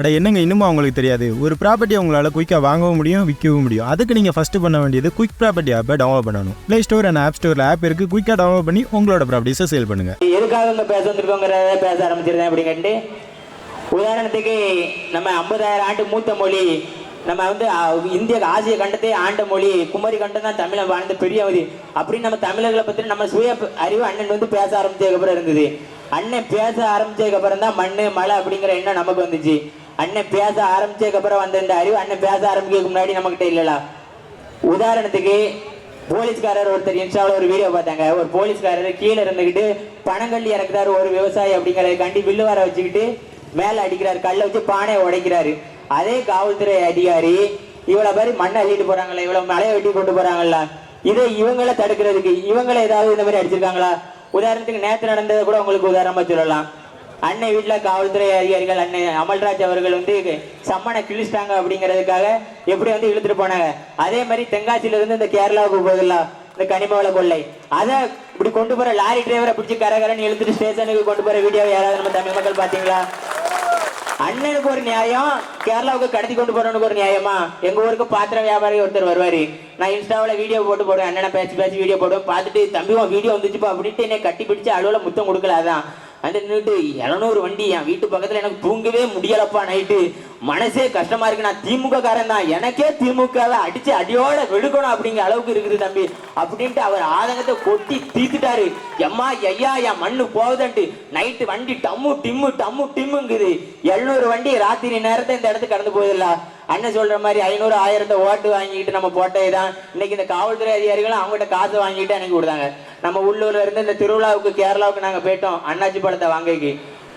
அட என்னங்க இன்னுமா அவங்களுக்கு தெரியாது? ஒரு ப்ராப்பர்ட்டி உங்களால் குயிக்காக வாங்கவும் முடியும் விற்கவும் முடியும். அதுக்கு நீங்கள் ஃபஸ்ட்டு பண்ண வேண்டியது குயிக் ப்ராப்பர்ட்டி ஆப்பை டவுன்லோட் பண்ணணும். ப்ளே ஸ்டோர் அண்ட் ஆப் ஸ்டோரில் ஆப் இருக்குது குயிக்காக டவுன்லோட் பண்ணி உங்களோட ப்ராப்பர்ட்டிஸை சேல் பண்ணுங்கள் எதுக்காக இங்க பேச வந்திருக்கோங்கிறத பேச ஆரம்பிச்சிருந்தேன் அப்படின்ட்டு உதாரணத்துக்கு நம்ம ஐம்பதாயிரம் ஆண்டு மூத்த மொழி நம்ம வந்து இந்திய ஆசிய கண்டத்தை ஆண்ட மொழி குமரி கண்டம் தான் தமிழை வாழ்ந்த பெரிய அப்படின்னு நம்ம தமிழர்களை பற்றி நம்ம சுய அறிவு அண்ணன் வந்து பேச ஆரம்பிச்சதுக்கப்புறம் இருந்தது. அண்ணன் பேச ஆரம்பிச்சதுக்கு அப்புறம் தான் மண்ணு மழை அப்படிங்கிற எண்ணம் நமக்கு வந்துச்சு. அண்ணன் பேச ஆரம்பிச்சதுக்கு அப்புறம் வந்த இந்த அறிவு அண்ணன் பேச ஆரம்பிக்கிறதுக்கு முன்னாடி நம்மகிட்ட இல்லலா உதாரணத்துக்கு போலீஸ்காரர் ஒருத்தர் இன்ஸ்டாவில் ஒரு வீடியோ பார்த்தாங்க. ஒரு போலீஸ்காரர் கீழே இருந்துக்கிட்டு பணங்கள்ளி இறக்குறாரு ஒரு விவசாயி அப்படிங்கிறத கண்டி வில்லு வர வச்சுக்கிட்டு மேலே அடிக்கிறாரு. கல்லை வச்சு பானையை உடைக்கிறாரு. அதே காவல்துறை அதிகாரி இவ்வளோ பேர் மண்ணை அள்ளிட்டு போறாங்களா இவ்வளோ மலையை வெட்டி கொண்டு போறாங்கல்ல இதை இவங்களை தடுக்கிறதுக்கு இவங்களை ஏதாவது இந்த மாதிரி அடிச்சிருக்காங்களா? உதாரணத்துக்கு நேற்று நடந்ததை கூட உங்களுக்கு உதாரணமாக சொல்லலாம். அன்னை வீட்டில் காவல்துறை அதிகாரிகள் அன்னை அமல்ராஜ் அவர்கள் வந்து சம்மனை கிழிச்சிட்டாங்க அப்படிங்கிறதுக்காக எப்படி வந்து இழுத்துட்டு போனாங்க? அதே மாதிரி தென்காசியிலிருந்து இந்த கேரளாவுக்கு போகுதுல்ல இந்த கனிமவள கொள்ளை. அதை இப்படி கொண்டு போற லாரி டிரைவரை பிடிச்சி கரகரன்னு இழுத்துட்டு ஸ்டேஷனுக்கு கொண்டு போற வீடியோ யாராவது நம்ம தமிழ் மக்கள் பாத்தீங்களா அண்ணனுக்கு ஒரு நியாயம் கேரளாவுக்கு கடத்தி கொண்டு போறவனுக்கு ஒரு நியாயமா? எங்க ஊருக்கு பாத்திர வியாபாரி ஒருத்தர் வருவாரு. நான் இன்ஸ்டாவில் வீடியோ போட்டு போடுவேன் அண்ணனை பேச்சு பேச்சு வீடியோ போடுவேன். பார்த்துட்டு தம்பி வீடியோ வந்துச்சுப்பா அப்படின்ட்டு என்னை கட்டி பிடிச்சு அலுவல முத்தம் கொடுக்கல அதான். வந்து நின்றுட்டு இரநூறு வண்டி என் வீட்டு பக்கத்தில் எனக்கு தூங்கவே முடியலப்பா நைட்டு. மனசே கஷ்டமா இருக்கு நான் திமுக காரன் தான். எனக்கே திமுகவை அடிச்சு அடியோட வெடுக்கணும் அப்படிங்கிற அளவுக்கு இருக்குது தம்பி. அப்படின்ட்டு அவர் ஆதங்கத்தை கொட்டி தீத்துட்டாரு. எம்மா ஐயா என் மண்ணு போகுதுன்ட்டு. நைட்டு வண்டி டம்மு டிம்மு டம்மு டிம்முங்குது. எழுநூறு வண்டி ராத்திரி நேரத்தை இந்த இடத்துக்கு கடந்து போகுதுல்ல. அண்ணன் சொல்ற மாதிரி ஐநூறு ஆயிரத்தை ஓட்டு வாங்கிட்டு நம்ம போட்டதுதான். இன்னைக்கு இந்த காவல்துறை அதிகாரிகளும் அவங்ககிட்ட காசு வாங்கிட்டு அனுப்பி விடுதாங்க. நம்ம உள்ளூர்ல இருந்து இந்த திருவிழாவுக்கு கேரளாவுக்கு நாங்க போயிட்டோம். அண்ணாச்சி பழத்தை வாங்கிக்கு.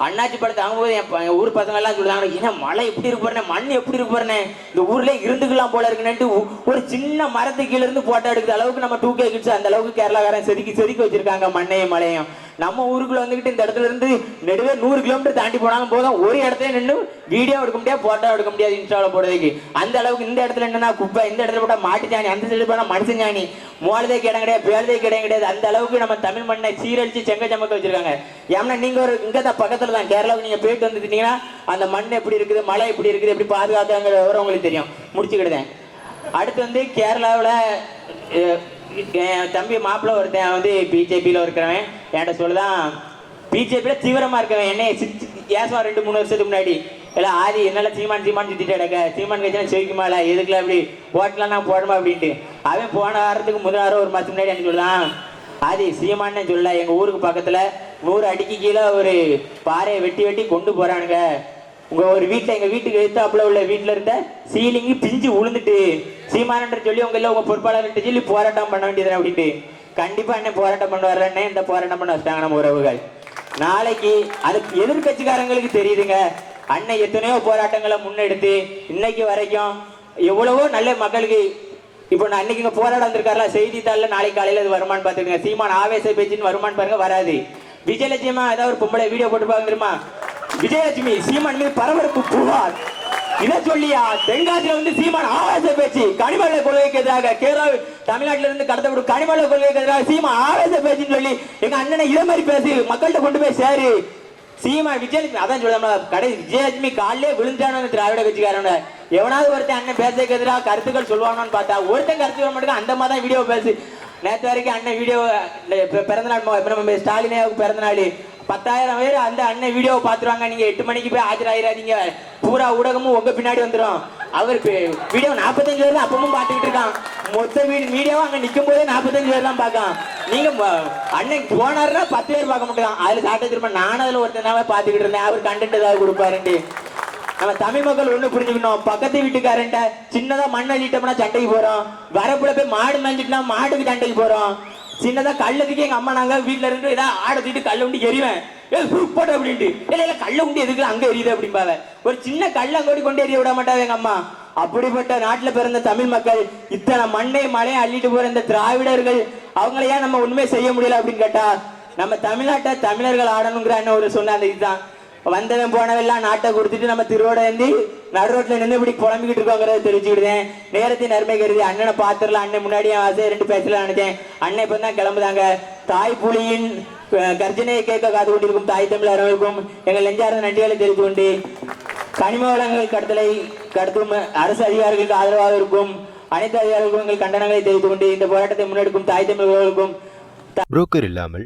அண்ணாச்சி பழத்தை வாங்கும்போது என் ஊர் பசங்க எல்லாம் சொல்லுவாங்க ஏன்னா மழை எப்படி இருக்கு பாருண்ணே மண் எப்படி இருக்கு இந்த ஊர்ல இருந்துக்கலாம் போல இருக்குன்னு ஒரு சின்ன மரத்து கீழ இருந்து போட்டோ எடுக்கிற அளவுக்கு நம்ம டூ கே கிட்ஸ் அந்த அளவுக்கு கேரளாக்காரன் செதுக்கி செதுக்கி வச்சிருக்காங்க மண்ணையும் மலையும் நம்ம ஊருக்குள்ள வந்துகிட்டு இந்த இடத்துல இருந்து நெடுவே நூறு கிலோமீட்டர் தாண்டி போனாலும் போதும். ஒரு இடத்துல நின்று வீடியோ எடுக்க முடியாது போட்டோ எடுக்க முடியாது இன்ஸ்டாவில் போடுறதுக்கு. அந்த அளவுக்கு இந்த இடத்துல என்னன்னா குப்பை இந்த இடத்துல போட்டால் மாட்டு சாணி அந்த சைடு போனால் மனுஷன் சாணி. மூலதே இடம் கிடையாது பேலதே இடம் கிடையாது. அந்த அளவுக்கு நம்ம தமிழ் மண்ணை சீரழிச்சு செங்க சமக்க வச்சிருக்காங்க. ஏன்னா நீங்க ஒரு இங்க தான் பக்கத்துல தான் கேரளாவுக்கு நீங்க போயிட்டு வந்துட்டீங்கன்னா அந்த மண் எப்படி இருக்குது மழை எப்படி இருக்குது எப்படி பாதுகாக்காங்கிற விவரம் உங்களுக்கு தெரியும். முடிச்சுக்கிடுதேன். அடுத்து வந்து கேரளாவில் என் தம்பி மாப்பிள்ளை ஒருத்தன் வந்து பிஜேபியில் இருக்கிறவன். என்கிட்ட சொல்லுதான் பிஜேபியில் தீவிரமாக இருக்கவன். என்னை ஏசுவா ரெண்டு மூணு வருஷத்துக்கு முன்னாடி. இல்லை ஆதி என்னால சீமான் சீமான் சுத்திட்டு கிடக்க? சீமான் கட்சினா இல்லை எதுக்குல அப்படி ஓட்டலாம் நான் போடணுமா அப்படின்ட்டு. அவன் போன வாரத்துக்கு முதல் வாரம் ஒரு மாதம் முன்னாடி எனக்கு சொல்லுதான் ஆதி சீமான்னு சொல்ல எங்கள் ஊருக்கு பக்கத்தில் நூறு அடிக்கு கீழே ஒரு பாறையை வெட்டி வெட்டி கொண்டு போகிறானுங்க உங்கள் ஒரு வீட்டில் எங்கள் வீட்டுக்கு எழுத்தாப்புல உள்ள வீட்டில் இருந்த சீலிங்கு பிஞ்சு உளுந்துட்டு சீமானன்ற சொல்லி உங்கள் உங்கள் உங்க பொறுப்பாளர்கிட்ட சொல்லி போராட்டம் பண்ண வேண்டியது அப்படின்ட்டு. கண்டிப்பா என்ன போராட்டம் பண்ண இந்த போராட்டம் பண்ண வச்சாங்க நம்ம உறவுகள். நாளைக்கு அது எதிர்கட்சிக்காரங்களுக்கு தெரியுதுங்க. அண்ணன் எத்தனையோ போராட்டங்களை முன்னெடுத்து இன்னைக்கு வரைக்கும் எவ்வளவோ நல்ல மக்களுக்கு இப்போ நான் அன்னைக்கு இங்க போராட வந்திருக்காருல செய்தித்தாளில் நாளைக்கு காலையில அது வருமான்னு பாத்துக்கங்க சீமான் ஆவேச பேச்சுன்னு வருமான்னு பாருங்க வராது. விஜயலட்சுமா ஏதாவது ஒரு பொம்பளை வீடியோ போட்டு பாருங்க விஜயலட்சுமி சீமான் மீது பரபரப்பு புகார். இதை சொல்லியா? தென்காசியில வந்து சீமான் ஆவேச பேச்சு கனிமலை கொள்கைக்கு எதிராக கேரளாவில் தமிழ்நாட்டில இருந்து கடத்தப்படும் கனிமலை கொள்கைக்கு எதிராக சீமா ஆவேச பேசுன்னு சொல்லி எங்க அண்ணனை இதே மாதிரி பேசி மக்கள்கிட்ட கொண்டு போய் சேரு. சீமா விஜயலட்சுமி அதான் சொல்ல கடை விஜயலட்சுமி காலையிலே விழுந்தானு திராவிட கட்சிக்காரன எவனாவது ஒருத்தன் அண்ணன் பேசுறதுக்கு எதிராக கருத்துக்கள் சொல்லுவானோன்னு பார்த்தா ஒருத்தன் கருத்து சொல்ல மாட்டேங்க அந்த மாதிரி தான் வீடியோ பேசு. நேற்று வரைக்கும் அண்ணன் வீடியோ பிறந்தநாள் மொ- நம்ம பிறந்த நாள் பத்தாயிரம் பேர் அந்த அண்ணன் வீடியோவை பார்த்துருவாங்க. நீங்க எட்டு மணிக்கு போய் ஆஜராயிராதீங்க. பூரா ஊடகமும் உங்க பின்னாடி வந்துடும் அவர் வீடியோ நாற்பத்தஞ்சு பேர் தான் அப்பவும் பார்த்துக்கிட்டு இருக்கான். மொத்த வீடு மீடியாவும் அங்கே நிற்கும் போதே நாற்பத்தஞ்சு பேர் தான் பார்க்கலாம் நீங்க ம- அண்ணன் போனாருன்னா பத்து பேர் பார்க்க மாட்டான் அதில் சாட்டை திரும்ப நானும் அதில் ஒருத்தனாவே பார்த்துக்கிட்டு இருந்தேன். அவர் கண்டென்ட் ஏதாவது கொடுப்பாருன்ட்டு. நம்ம தமிழ் மக்கள் ஒண்ணு புரிஞ்சுக்கணும். பக்கத்து வீட்டுக்காரன்ட்ட சின்னதா மண் அள்ளிட்டோம்னா சண்டைக்கு போறோம். வரப்புல போய் மாடு மேய்ஞ்சிட்டுனா மாட்டுக்கு சண்டைக்கு போறோம். சின்னதா கள்ளத்துக்கு எங்க அம்மா நாங்க வீட்டுல இருந்து ஏதாவது ஆட தூக்கிட்டு கல்ல உண்டி எறிவேன். ஏ போட்டு அப்படின்ட்டு. இல்ல இல்ல கல்ல உண்டி எதுக்கு? அங்க எரியுது அப்படிம்பாவ. ஒரு சின்ன கள்ளங்கோடி கொண்டு எரிய விட மாட்டாங்க எங்க அம்மா. அப்படிப்பட்ட நாட்டுல பிறந்த தமிழ் மக்கள் இத்தனை மண்ணை மழையை அள்ளிட்டு போற இந்த திராவிடர்கள் அவங்கள ஏன் நம்ம உண்மை செய்ய முடியல அப்படின்னு கேட்டா நம்ம தமிழ்நாட்டை தமிழர்கள் ஆடணுங்கிற ஒரு சொன்ன அந்த இதுதான். வந்தவன் போனவெல்லாம் நாட்டை கொடுத்துட்டு நம்ம திருவோட வந்து நடு நின்று இப்படி புலம்பிக்கிட்டு இருக்கோங்கிறத தெரிஞ்சுக்கிட்டேன் நேரத்தை நன்மை கருதி அண்ணனை பாத்துரலாம் அண்ணன் முன்னாடியே ஆசை ரெண்டு பேசலாம் நினைச்சேன். அண்ணன் இப்ப தான் கிளம்புதாங்க. தாய் புலியின் கர்ஜனையை கேட்க காத்து கொண்டிருக்கும் தாய் தமிழ் அரவருக்கும் எங்கள் நெஞ்சார்ந்த நன்றிகளை தெரிந்து கொண்டு கனிம வளங்கள் கடத்தலை கடத்தும் அரசு அதிகாரிகளுக்கு ஆதரவாக இருக்கும். அனைத்து அதிகாரிகளுக்கும் எங்கள் கண்டனங்களை தெரிவித்துக் கொண்டு இந்த போராட்டத்தை முன்னெடுக்கும் தாய் தமிழர்களுக்கும் புரோக்கர் இல்லாமல்